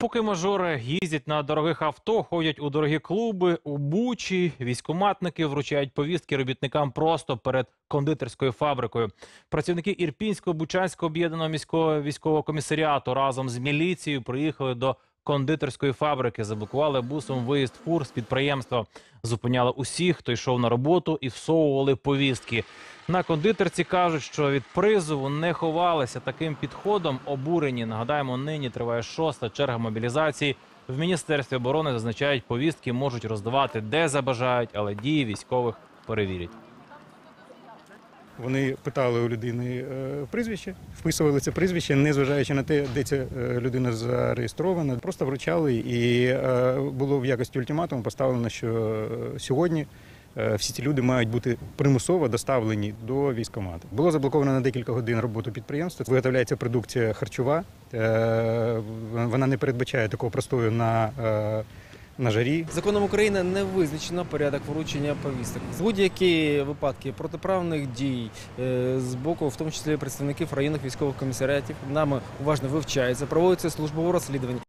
Поки мажори їздять на дорогих авто, ходять у дорогі клуби, у бучі, військоматники вручають повістки робітникам просто перед кондитерською фабрикою. Працівники Ірпінського Бучанського об'єднаного міського військового комісаріату разом з міліцією приїхали до кондитерської фабрики, заблокували бусом виїзд фур з підприємства, зупиняли усіх, хто йшов на роботу, і всовували повістки. На кондитерці кажуть, що від призову не ховалися таким підходом. Обурені нагадаємо, нині триває шоста черга мобілізації. В міністерстві оборони зазначають, повістки можуть роздавати де забажають, але дії військових перевірять. Вони питали у людини е, прізвище, вписували це прізвище, незважаючи на те, де ця е, людина зареєстрована. Просто вручали, і е, було в якості ультиматуму поставлено, що сьогодні всі ці люди мають бути примусово доставлені до військкомату. Було заблоковано на декілька годин роботу підприємства. Виготовляється продукція харчова. Вона не передбачає такого простою на, на жарі. Законом України не визначено порядок вручення повісток. Будь-які випадки протиправних дій е, з боку, в тому числі представників районних військових комісаріатів, нами уважно вивчаються, проводиться службове розслідування.